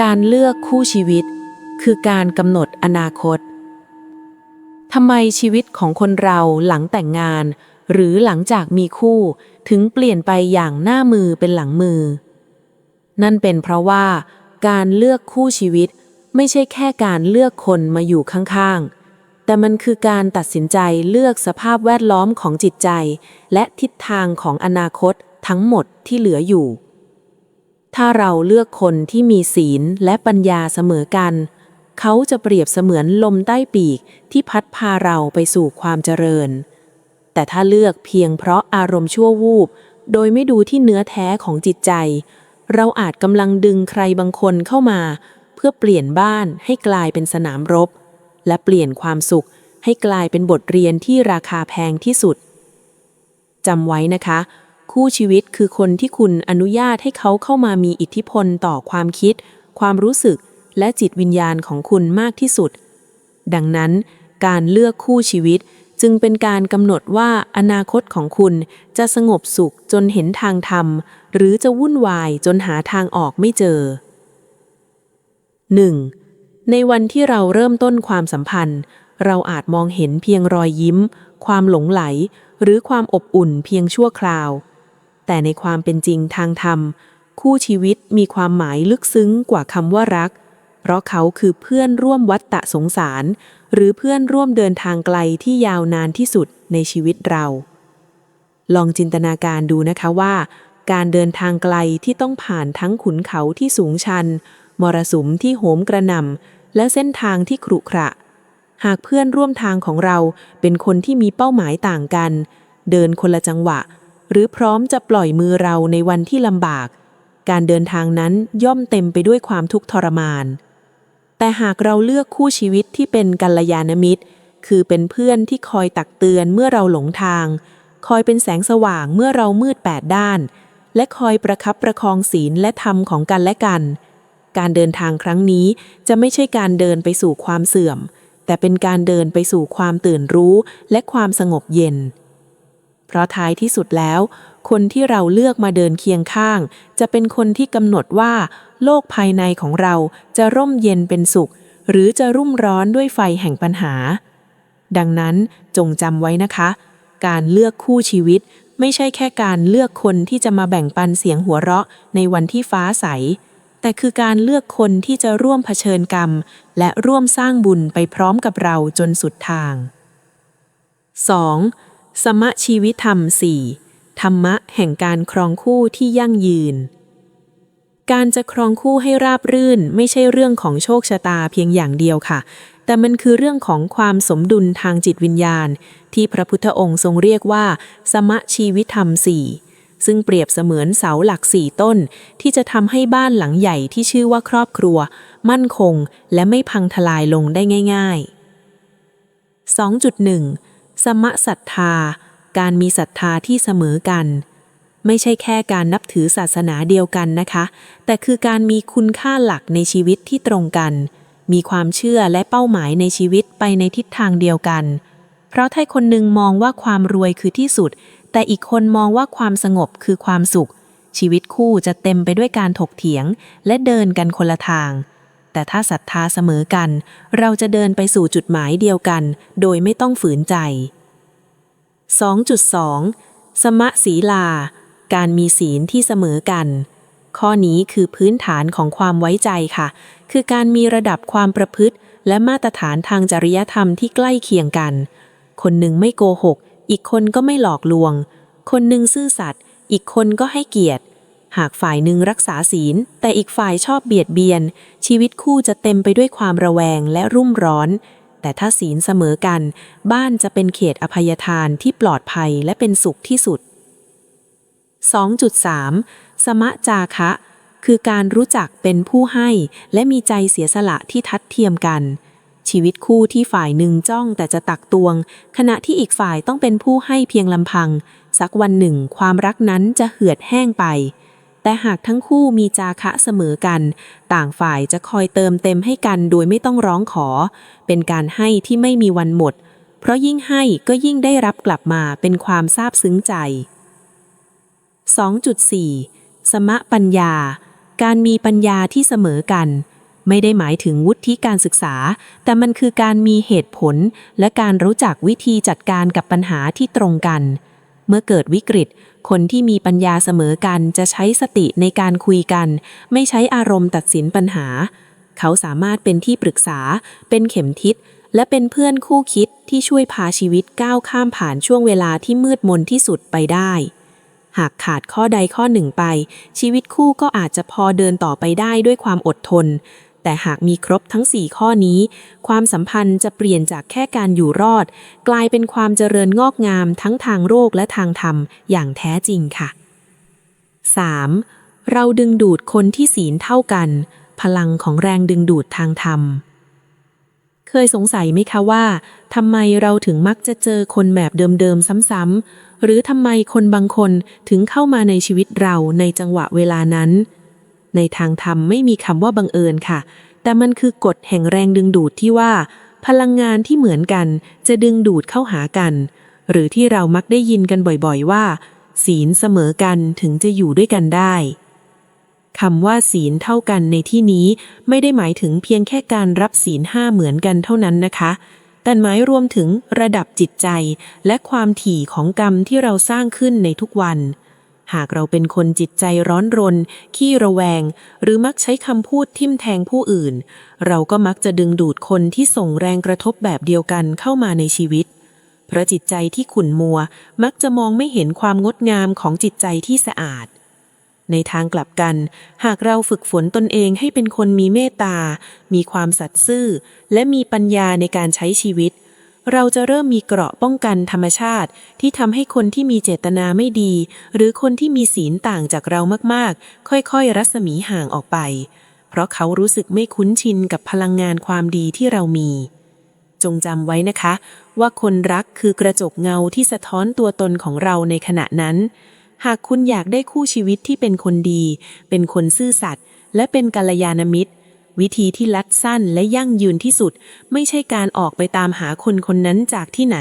การเลือกคู่ชีวิต คือการกำหนดอนาคตทำไมชีวิตของคนเราหลังแต่งงาน หรือหลังจากมีคู่ถึงเปลี่ยนไปอย่างหน้ามือเป็นหลังมือ นั่นเป็นเพราะว่า การเลือกคู่ชีวิตไม่ใช่แค่การเลือกคนมาอยู่ข้างๆ แต่มันคือการตัดสินใจเลือกสภาพแวดล้อมของจิตใจ และทิศทางของอนาคตทั้งหมดที่เหลืออยู่ ถ้าเราเลือกคนที่มีศีลและปัญญาเสมอกัน เขาจะเปรียบเสมือนลมใต้ปีกที่พัดพาเราไปสู่ความเจริญ แต่ถ้าเลือกเพียงเพราะอารมณ์ชั่ววูบ โดยไม่ดูที่เนื้อแท้ของจิตใจ เราอาจกำลังดึงใครบางคนเข้ามา เพื่อเปลี่ยนบ้านให้กลายเป็นสนามรบ และเปลี่ยนความสุขให้กลายเป็นบทเรียนที่ราคาแพงที่สุดจำไว้นะคะ คู่ชีวิตคือคนที่คุณอนุญาตให้เขาเข้ามามีอิทธิพลต่อความคิด ความรู้สึก และจิตวิญญาณของคุณมากที่สุด ดังนั้น การเลือกคู่ชีวิตจึงเป็นการกำหนดว่าอนาคตของคุณจะสงบสุขจนเห็นทางธรรม หรือจะวุ่นวายจนหาทางออกไม่เจอ 1. ในวันที่เราเริ่มต้นความสัมพันธ์ เราอาจมองเห็นเพียงรอยยิ้ม ความหลงไหล หรือความอบอุ่นเพียงชั่วคราว แต่ในความเป็นจริงทางธรรม คู่ชีวิตมีความหมายลึกซึ้งกว่าคำว่ารัก เพราะเขาคือเพื่อนร่วมวัฏฏะสงสาร หรือเพื่อนร่วมเดินทางไกลที่ยาวนานที่สุดในชีวิตเรา ลองจินตนาการดูนะคะว่า การเดินทางไกลที่ต้องผ่านทั้งขุนเขาที่สูงชัน มรสุมที่โหมกระหน่ำและเส้นทางที่ขรุขระ หากเพื่อนร่วมทางของเราเป็นคนที่มีเป้าหมายต่างกัน เดินคนละจังหวะ หรือพร้อมจะปล่อยมือเราในวันที่ลำบาก การเดินทางนั้นย่อมเต็มไปด้วยความทุกข์ทรมาน แต่หากเราเลือกคู่ชีวิตที่เป็นกัลยาณมิตร คือเป็นเพื่อนที่คอยตักเตือนเมื่อเราหลงทาง คอยเป็นแสงสว่างเมื่อเรามืดแปดด้าน และคอยประคับประคองศีลและธรรมของกันและกัน การเดินทางครั้งนี้จะไม่ใช่การเดินไปสู่ความเสื่อม แต่เป็นการเดินไปสู่ความตื่นรู้และความสงบเย็น เพราะท้ายที่สุดแล้ว คนที่เราเลือกมาเดินเคียงข้าง จะเป็นคนที่กำหนดว่า โลกภายในของเราจะร่มเย็นเป็นสุข หรือจะรุ่มร้อนด้วยไฟแห่งปัญหา ดังนั้นจงจำไว้นะคะ การเลือกคู่ชีวิตไม่ใช่แค่การเลือกคนที่จะมาแบ่งปันเสียงหัวเราะในวันที่ฟ้าใส แต่คือการเลือกคนที่จะร่วมเผชิญกรรม และร่วมสร้างบุญไปพร้อมกับเราจนสุดทาง 2. สมชีวิธรรม 4. ธรรมะแห่งการครองคู่ที่ยั่งยืน การจะครองคู่ให้ราบรื่นไม่ใช่เรื่องของโชคชะตาเพียงอย่างเดียวค่ะ แต่มันคือเรื่องของความสมดุลทางจิตวิญญาณ ที่พระพุทธองค์ทรงเรียกว่า สมชีวิธรรมสี่ซึ่งเปรียบเสมือนเสาหลักสี่ต้น ที่จะทำให้บ้านหลังใหญ่ที่ชื่อว่าครอบครัว มั่นคง และไม่พังทลายลงได้ง่าย ๆ2.1 สมศรัทธา การมีศรัทธาที่เสมอกัน ไม่ใช่แค่การนับถือศาสนาเดียวกันนะคะ แต่คือการมีคุณค่าหลักในชีวิตที่ตรงกัน มีความเชื่อและเป้าหมายในชีวิตไปในทิศทางเดียวกัน เพราะถ้าคนหนึ่งมองว่าความรวยคือที่สุด แต่อีกคนมองว่าความสงบคือความสุข ชีวิตคู่จะเต็มไปด้วยการถกเถียง และเดินกันคนละทาง แต่ถ้าศรัทธาเสมอกัน เราจะเดินไปสู่จุดหมายเดียวกัน โดยไม่ต้องฝืนใจ 2.2 สมะศีลา การมีศีลที่เสมอกัน ข้อนี้คือพื้นฐานของความไว้ใจค่ะ คือการมีระดับความประพฤติ และมาตรฐานทางจริยธรรมที่ใกล้เคียงกัน คนหนึ่งไม่โกหก อีกคนก็ไม่หลอกลวง คนหนึ่งซื่อสัตย์ อีกคนก็ให้เกียรติ หากฝ่ายหนึ่งรักษาศีล แต่อีกฝ่ายชอบเบียดเบียน ชีวิตคู่จะเต็มไปด้วยความระแวงและรุ่มร้อน แต่ถ้าศีลเสมอกัน บ้านจะเป็นเขตอภัยทานที่ปลอดภัยและเป็นสุขที่สุด 2.3 สมะจาคะ คือการรู้จักเป็นผู้ให้ และมีใจเสียสละที่ทัดเทียมกัน ชีวิตคู่ที่ฝ่ายหนึ่งจ้องแต่จะตักตวง ขณะที่อีกฝ่ายต้องเป็นผู้ให้เพียงลำพัง สักวันหนึ่ง ความรักนั้นจะเหือดแห้งไป แต่หากทั้งคู่มีจาคะเสมอกัน ต่างฝ่ายจะคอยเติมเต็มให้กันโดยไม่ต้องร้องขอ เป็นการให้ที่ไม่มีวันหมด เพราะยิ่งให้ก็ยิ่งได้รับกลับมาเป็นความซาบซึ้งใจ 2.4 สมะปัญญา การมีปัญญาที่เสมอกัน ไม่ได้หมายถึงวุฒิการศึกษา แต่มันคือการมีเหตุผล และการรู้จักวิธีจัดการกับปัญหาที่ตรงกัน มื่อเกิดวิกฤต คนที่มีปัญญาเสมอกันจะใช้สติในการคุยกัน ไม่ใช้อารมณ์ตัดสินปัญหา เขาสามารถเป็นที่ปรึกษา เป็นเข็มทิศ และเป็นเพื่อนคู่คิดที่ช่วยพาชีวิตก้าวข้ามผ่านช่วงเวลาที่มืดมนที่สุดไปได้ หากขาดข้อใดข้อหนึ่งไป ชีวิตคู่ก็อาจจะพอเดินต่อไปได้ด้วยความอดทน แต่หากมีครบทั้ง 4 ข้อนี้ ความสัมพันธ์จะเปลี่ยนจากแค่การอยู่รอด กลายเป็นความเจริญงอกงามทั้งทางโรคและทางธรรม อย่างแท้จริงค่ะ 3. เราดึงดูดคนที่ศีลเท่ากัน พลังของแรงดึงดูดทางธรรม เคยสงสัยไหมคะว่าทำไมเราถึงมักจะเจอคนแบบเดิมๆซ้ำๆหรือทำไมคนบางคนถึงเข้ามาในชีวิตเราในจังหวะเวลานั้น ในทางธรรมไม่มีคำว่าบังเอิญค่ะ แต่มันคือกฎแห่งแรงดึงดูดที่ว่า พลังงานที่เหมือนกันจะดึงดูดเข้าหากัน หรือที่เรามักได้ยินกันบ่อยๆว่า ศีลเสมอกันถึงจะอยู่ด้วยกันได้คำว่าศีลเท่ากันในที่นี้ไม่ได้หมายถึงเพียงแค่การรับศีลห้าเหมือนกันเท่านั้นนะคะ แต่หมายรวมถึงระดับจิตใจและความถี่ของกรรมที่เราสร้างขึ้นในทุกวัน หากเราเป็นคนจิตใจร้อนรน ขี้ระแวง หรือมักใช้คำพูดทิมแทงผู้อื่น เราก็มักจะดึงดูดคนที่ส่งแรงกระทบแบบเดียวกันเข้ามาในชีวิต เพราะจิตใจที่ขุ่นมัว มักจะมองไม่เห็นความงดงามของจิตใจที่สะอาด ในทางกลับกัน หากเราฝึกฝนตนเองให้เป็นคนมีเมตตา มีความสัตย์ซื่อ และมีปัญญาในการใช้ชีวิต เราจะเริ่มมีเกราะป้องกันธรรมชาติ ที่ทำให้คนที่มีเจตนาไม่ดี หรือคนที่มีศีลต่างจากเรามากๆ ค่อยๆ รัศมีห่างออกไป เพราะเขารู้สึกไม่คุ้นชินกับพลังงานความดีที่เรามี จงจำไว้นะคะ ว่าคนรักคือกระจกเงาที่สะท้อนตัวตนของเราในขณะนั้น หากคุณอยากได้คู่ชีวิตที่เป็นคนดี เป็นคนซื่อสัตย์และเป็นกัลยาณมิตร วิธีที่ลัดสั้นและยั่งยืนที่สุด ไม่ใช่การออกไปตามหาคนคนนั้นจากที่ไหน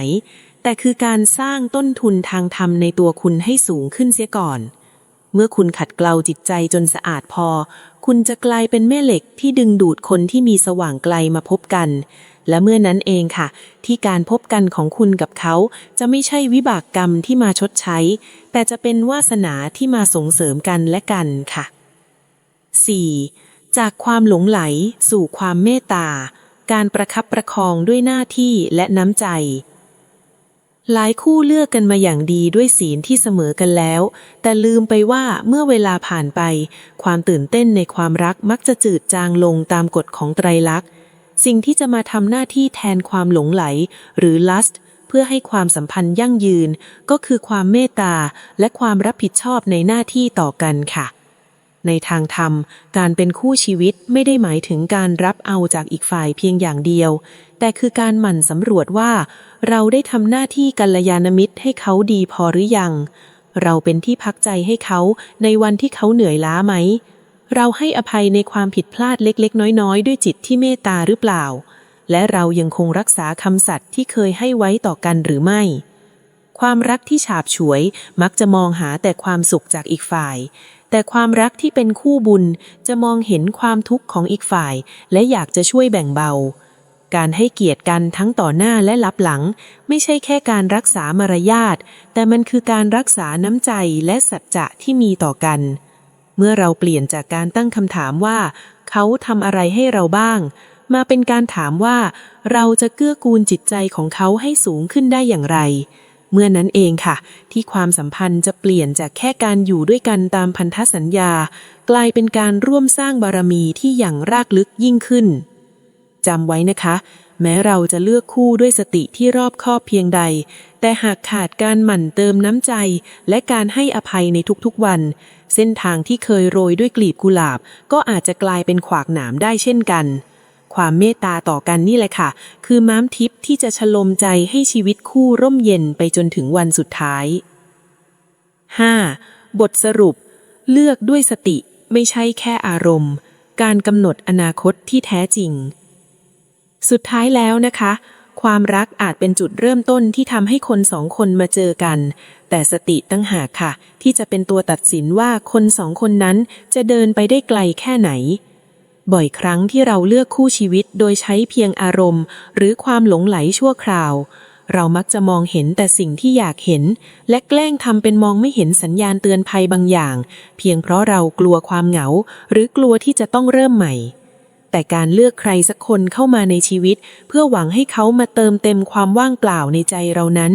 แต่คือการสร้างต้นทุนทางธรรมในตัวคุณให้สูงขึ้นเสียก่อน เมื่อคุณขัดเกลาจิตใจจนสะอาดพอ คุณจะกลายเป็นแม่เหล็กที่ดึงดูดคนที่มีสว่างไกลมาพบกัน และเมื่อนั้นเองค่ะ ที่การพบกันของคุณกับเขา จะไม่ใช่วิบากกรรมที่มาชดใช้ แต่จะเป็นวาสนาที่มาส่งเสริมกันและกันค่ะ 4. จากความหลงไหลสู่ความเมตตา การประคับประคองด้วยหน้าที่และน้ำใจ หลายคู่เลือกกันมาอย่างดีด้วยศีลที่เสมอกันแล้ว แต่ลืมไปว่าเมื่อเวลาผ่านไป ความตื่นเต้นในความรักมักจะจืดจางลงตามกฎของไตรลักษณ์ สิ่งที่จะมาทำหน้าที่แทนความหลงไหล หรือ lust เพื่อให้ความสัมพันธ์ยั่งยืน ก็คือความเมตตาและความรับผิดชอบในหน้าที่ต่อกันค่ะ ในทางธรรม การเป็นคู่ชีวิตไม่ได้หมายถึงการรับเอาจากอีกฝ่ายเพียงอย่างเดียว แต่คือการหมั่นสำรวจว่า เราได้ทำหน้าที่กัลยาณมิตรให้เขาดีพอหรือยัง เราเป็นที่พักใจให้เขาในวันที่เขาเหนื่อยล้าไหม เราให้อภัยในความผิดพลาดเล็กๆ น้อยๆ ด้วยจิตที่เมตตาหรือเปล่า และเรายังคงรักษาคำสัตย์ที่เคยให้ไว้ต่อกันหรือไม่ความรักที่ฉาบฉวยมักจะมองหาแต่ความสุขจากอีกฝ่าย แต่ความรักที่เป็นคู่บุญจะมองเห็นความทุกข์ของอีกฝ่าย และอยากจะช่วยแบ่งเบา การให้เกียรติกันทั้งต่อหน้าและลับหลัง ไม่ใช่แค่การรักษามารยาท แต่มันคือการรักษาน้ำใจและสัจจะที่มีต่อกัน เมื่อเราเปลี่ยนจากการตั้งคำถามว่า เขาทำอะไรให้เราบ้าง มาเป็นการถามว่า เราจะเกื้อกูลจิตใจของเขาให้สูงขึ้นได้อย่างไร เมื่อนั้นเองค่ะ ที่ความสัมพันธ์จะเปลี่ยนจากแค่การอยู่ด้วยกันตามพันธสัญญา กลายเป็นการร่วมสร้างบารมีที่อย่างรากลึกยิ่งขึ้นจำไว้นะคะ แม้เราจะเลือกคู่ด้วยสติที่รอบคอบเพียงใด แต่หากขาดการหมั่นเติมน้ำใจ และการให้อภัยในทุกๆวัน เส้นทางที่เคยโรยด้วยกลีบกุหลาบ ก็อาจจะกลายเป็นขวากหนามได้เช่นกัน ความเมตตาต่อกันนี่แหละค่ะ คือม้ามทิพย์ที่จะฉลมใจให้ชีวิตคู่ร่มเย็นไปจนถึงวันสุดท้าย 5. บทสรุป เลือกด้วยสติไม่ใช่แค่อารมณ์ การกำหนดอนาคตที่แท้จริง สุดท้ายแล้วนะคะ ความรักอาจเป็นจุดเริ่มต้นที่ทำให้คนสองคนมาเจอกัน แต่สติตั้งหากค่ะ ที่จะเป็นตัวตัดสินว่าคนสองคนนั้นจะเดินไปได้ไกลแค่ไหน บ่อยครั้งที่เราเลือกคู่ชีวิตโดยใช้เพียงอารมณ์ หรือความหลงไหลชั่วคราว เรามักจะมองเห็นแต่สิ่งที่อยากเห็น และแกล้งทำเป็นมองไม่เห็นสัญญาณเตือนภัยบางอย่าง เพียงเพราะเรากลัวความเหงา หรือกลัวที่จะต้องเริ่มใหม่ แต่การเลือกใครสักคนเข้ามาในชีวิต เพื่อหวังให้เขามาเติมเต็มความว่างเปล่าในใจเรานั้น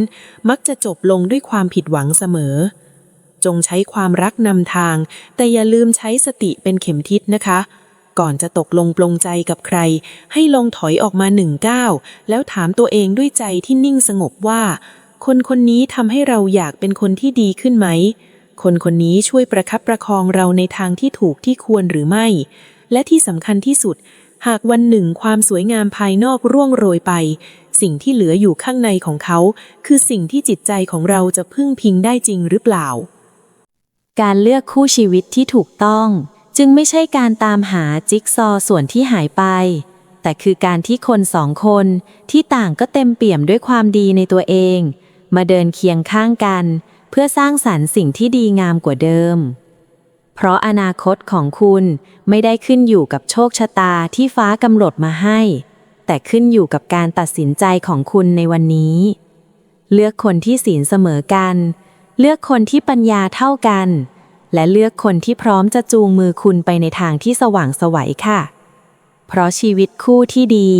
มักจะจบลงด้วยความผิดหวังเสมอจงใช้ความรักนำทาง แต่อย่าลืมใช้สติเป็นเข็มทิศนะคะ ก่อนจะตกลงปลงใจกับใคร ให้ลองถอยออกมาหนึ่งก้าวแล้วถามตัวเองด้วยใจที่นิ่งสงบว่า คนคนนี้ทำให้เราอยากเป็นคนที่ดีขึ้นไหม คนคนนี้ช่วยประคับประคองเราในทางที่ถูกที่ควรหรือไม่ และที่สำคัญที่สุด หากวันหนึ่งความสวยงามภายนอกร่วงโรยไป สิ่งที่เหลืออยู่ข้างในของเขา คือสิ่งที่จิตใจของเราจะพึ่งพิงได้จริงหรือเปล่า การเลือกคู่ชีวิตที่ถูกต้อง จึงไม่ใช่การตามหาจิ๊กซอว์ส่วนที่หายไป แต่คือการที่คนสองคนที่ต่างก็เต็มเปี่ยมด้วยความดีในตัวเอง มาเดินเคียงข้างกัน เพื่อสร้างสรรค์สิ่งที่ดีงามกว่าเดิม เพราะอนาคตของคุณไม่ได้ขึ้นอยู่กับโชคชะตาที่ฟ้ากำหนดมาให้ แต่ขึ้นอยู่กับการตัดสินใจของคุณในวันนี้ เลือกคนที่ศีลเสมอกัน เลือกคนที่ปัญญาเท่ากัน และเลือกคนที่พร้อมจะจูงมือคุณไปในทางที่สว่างไสวัยค่ะ เพราะชีวิตคู่ที่ดี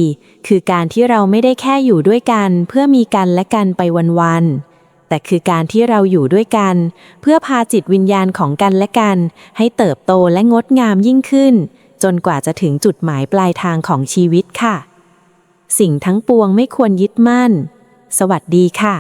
คือการที่เราไม่ได้แค่อยู่ด้วยกันเพื่อมีกันและกันไปวันๆ แต่คือการที่เราอยู่ด้วยกัน เพื่อพาจิตวิญญาณของกันและกัน ให้เติบโตและงดงามยิ่งขึ้น จนกว่าจะถึงจุดหมายปลายทางของชีวิตค่ะ สิ่งทั้งปวงไม่ควรยึดมั่น สวัสดีค่ะ